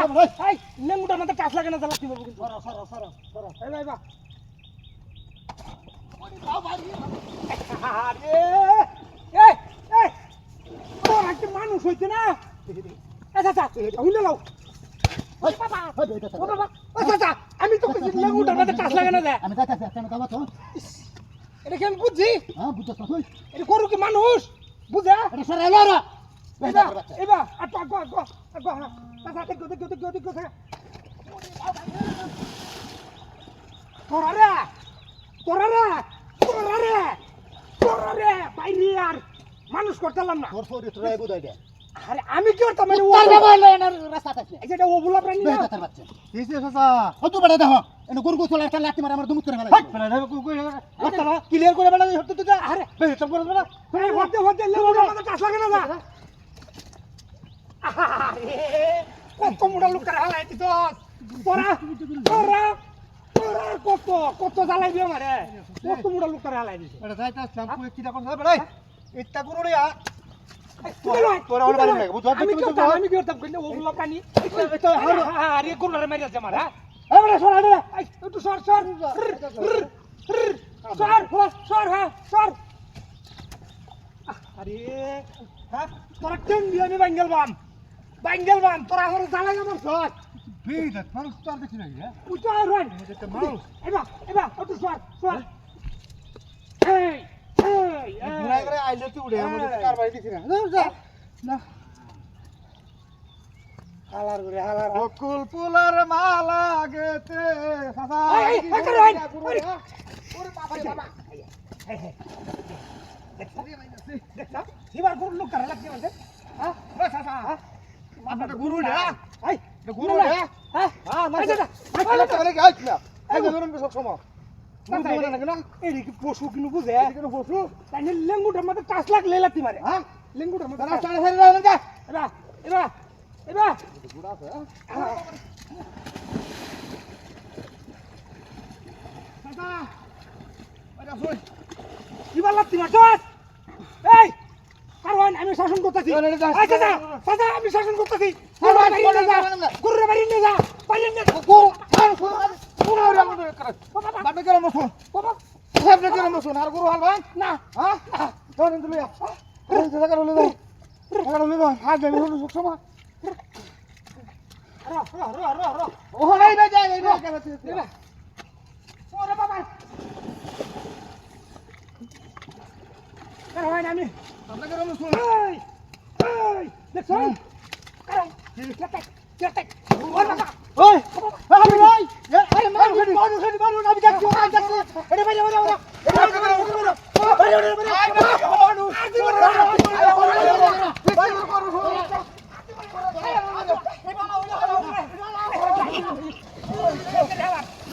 এই লেঙ্গুটার মধ্যে টাচ লাগে না জ্বালা কি কিন্তু? সরো সরো সরো সরো। এই ভাই বা। আরে! মানুষ হইছে না? হুইলে লাও আমি তো লেঙ্গুটার মধ্যে টাচ লাগে না আমি দাবা এটা কি আমি বুঝছি? হ্যাঁ এটা করু কি মানুষ? বুঝা? এটা সরে এলো রা এবা এবা আটো আগো আগো আগো হ্যাঁ। চাচা দেখো দেখো দেখো দেখো দেখো তোরা রে তোরা রে তোরা রে তোরা রে বাইরে আর মানুষ করতাম না আরে আমি কি করতাম আরে কত মোটা লোক করে হালাই দিত তোরা তোরা তোরা কত কত জ্বালাই দিও মারে? কত মোটা লোক করে হালাই দিছে? এটা যাইতা শ্যাম্পু কি রকম হবে বেড়া ইত্তা করো রে তোরা তোরা ওর বাড়ি লাগে, বুঝছ? আমি কি তো করতাম আমি কি করতাম কইলে ওগুলো প্রাণী এটা আরে গরুরে মারি। আছে মারা এবারে সর আরে একটু সর সর। সর সর হ্যাঁ সর। আরে হ্যাঁ তোরা কেন দিয়ে আমি বাঙ্গেল বাম। বাঙ্গেল বাম তোরা আমার জ্বালাই আমার সর। বিদা মানুষ তো আর দেখি না হ্যাঁ? উঠা রন এটা মানুষ। এবা এবা একটু সর সর। এই এই ঘুরাই করে আইলে তুই উড়ে? আমাদের এই। দিছি না। যা। না। হালার করে হালার বকুল ফুলের মালা গেতে চাচা এই, এই, কি এই, করে এই, এটা করো রে? ওরে বাবা রে বাবা। দেখছ এবার গরুর লোক কারা লাগছে হ্যাঁ? ও হ্যাঁ? পশু কিনু বুঝে। তাই লেঙ্গুটার মধ্যে টাচ লাগলে লাতি মারে। হ্যাঁ? লেঙ্গুটার মধ্যে এবার এবার এবার শুন। কিবার লাতি মারছস এই কারণ আমি শাসন করতেছি চাচা আমি শাসন করতেছি। গরুরে বাড়ি নিয়ে যা বাড়ি নিয়ে যা বাবা করে মসুন বাবা সাহেব করে মসুন আর গুরু হাল ভাই না হ্যাঁ ধরেন তুই এই যে দাও জায়গা রলে দাও হাত দেবে হলো সব সময় র র র র র ও নাই বে যাই এই আর হয় না আমি আপনাকে রমু শুন এই এই দেখছ কারণ কেটেক কেটেক ওর বাবা ওই আমি ভাই আরে মার মার মার আমি দেখছি আমি দেখছি এটা বাইরে বাইরে বাইরে বাইরে বাইরে বাইরে